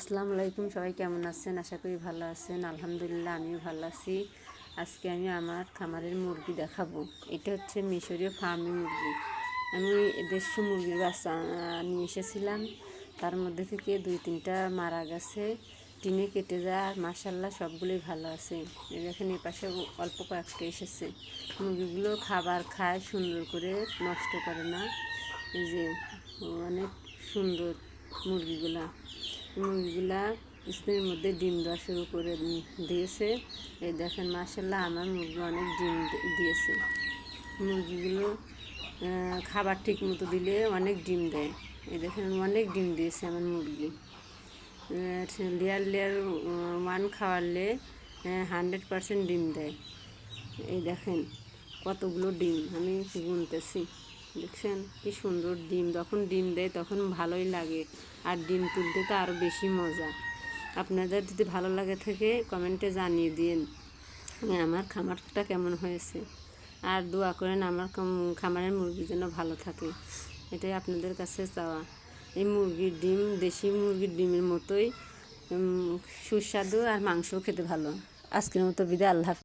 আসসালামু আলাইকুম, সবাই কেমন আছেন? আশা করি ভালো আছেন। আলহামদুলিল্লাহ, আমিও ভালো আছি। আজকে আমি আমার খামারের মুরগি দেখাবো। এটা হচ্ছে মিশরীয় ফার্মি মুরগি। আমি দেড়শো মুরগির বাচ্চা নিয়ে এসেছিলাম। তার মধ্যে থেকে দুই, তিনটা মারা গেছে। টিনে কেটে যায়, আর মাসাল্লাহ সবগুলোই ভালো আছে। এই দেখেন এ পাশে অল্প কয়েকটা এসেছে। মুরগিগুলো খাবার খায়, সুন্দর করে, নষ্ট করে না। এই যে, অনেক সুন্দর মুরগিগুলা। মুরগিগুলা স্প্রের মধ্যে ডিম দেওয়া শুরু করে দিয়েছে। এই দেখেন মাসাল্লাহ আমার মুরগি অনেক ডিম দিয়েছে। মুরগিগুলো খাবার ঠিক মতো দিলে অনেক ডিম দেয়। এই দেখেন, অনেক ডিম দিয়েছে আমার মুরগি। লেয়ার লেয়ার ওয়ান খাওয়ালে হান্ড্রেড পারসেন্ট ডিম দেয়। এই দেখেন, কতগুলো ডিম আমি গুনতেছি। দেখছেন কি সুন্দর ডিম, যখন ডিম দেয় তখন ভালোই লাগে। আর ডিম তুলতে তো আরও বেশি মজা। আপনাদের যদি ভালো লাগে থাকে, কমেন্টে জানিয়ে দিন। আমার খামারটা কেমন হয়েছে? আর দোয়া করেন আমার খামারের মুরগি যেন ভালো থাকে। এটাই আপনাদের কাছে চাওয়া। এই মুরগির ডিম, দেশি মুরগির ডিমের মতোই সুস্বাদু আর মাংসও খেতে ভালো। আজকের মতো বিদায়, আল্লাহ।